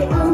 멋지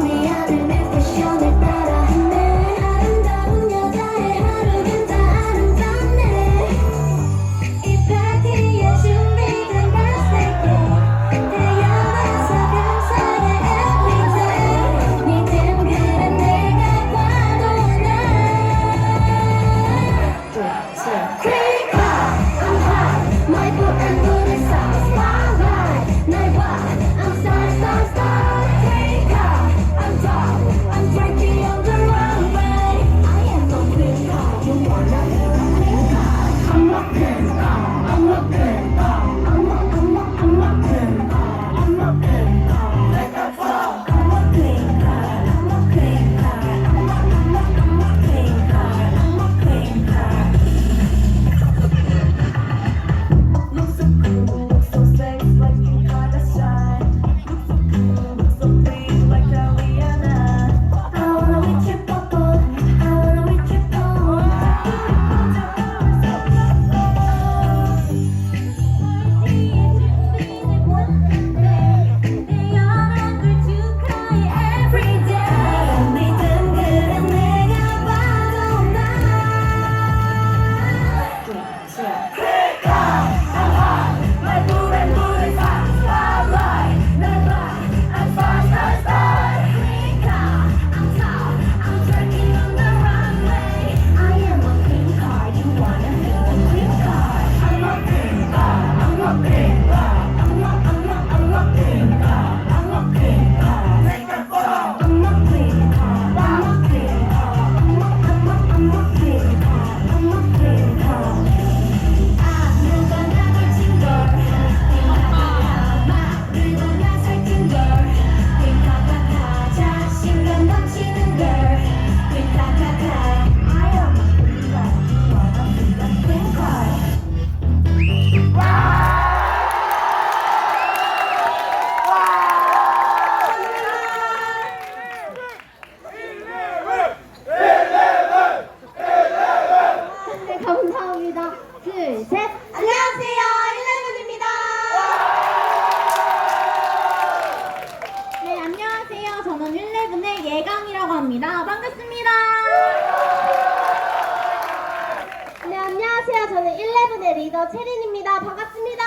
반갑습니다.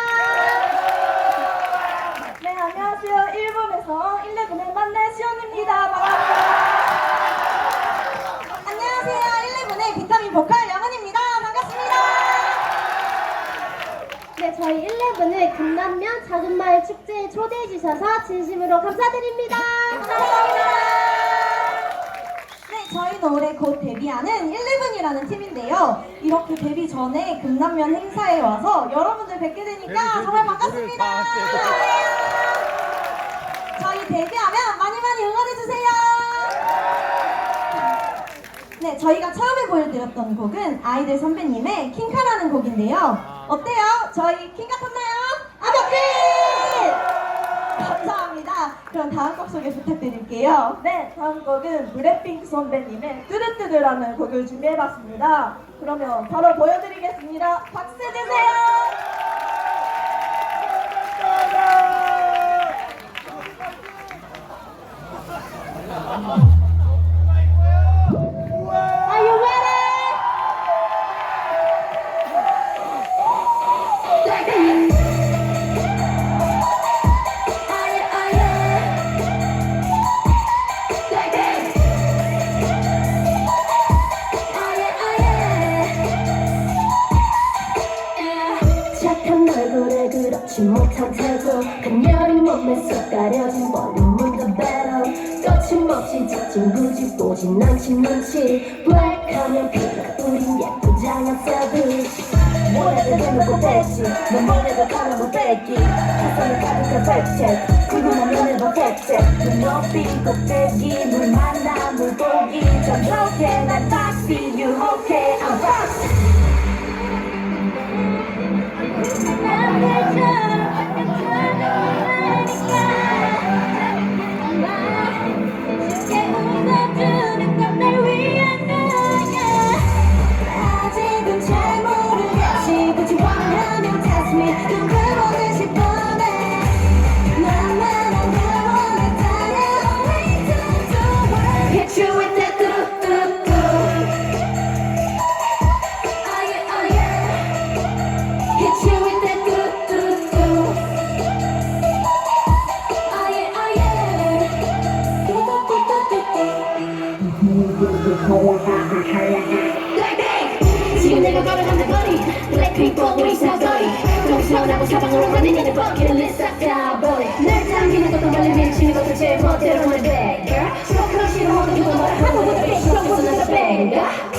네, 안녕하세요. 일본에서 11의 만난 시온입니다. 반갑습니다. 안녕하세요. 11의 비타민 보컬 영은입니다. 반갑습니다. 네, 저희 11을 금남면 작은 마을 축제에 초대해 주셔서 진심으로 감사드립니다. 감사합니다. 네, 올해 곧 데뷔하는 11이라는 팀인데요. 이렇게 데뷔 전에 금남면 행사에 와서 여러분들 뵙게 되니까 정말 반갑습니다. 저희 데뷔하면 많이 많이 응원해주세요. 네, 저희가 처음에 보여드렸던 곡은 아이들 선배님의 킹카라는 곡인데요. 어때요? 저희 킹 같았나요? 아저씨! 감사합니다. 그럼 다음 곡 소개 부탁드릴게요. 네, 다음 곡은 블랙핑크 선배님의 뚜르뚜르라는 곡을 준비해봤습니다. 그러면 바로 보여드리겠습니다. 주세요! 지 못한 태도 간녀린 몸에 쏙 가려진 볼륨은 더 better 거침없이 짙은 굳이 보진 않지 눈치. 블랙하면 피가 우린 않아 savage 뭐래도 대놓고 대시 넌 뭐래도 가면 뺏기. 세상을 가득한 팩트 궁금하면 해봐 팩트 눈높이 꼭대기 물 만나 물고기. 전 좋게 난 taxi 유혹해 I'm rock 지금 내가 걸어가는 거리 블랙핑크와 우리 사거리. 동서하고 사방으로 가는 이는 버킷을 싹다 버리. 날 당기는 것도 멀리 밀치는 것도 제 멋대로 하면 돼 Girl. 스모크로 싫어하고 누가 뭐라 하고 그도 백스로 벗어나서 뱅가?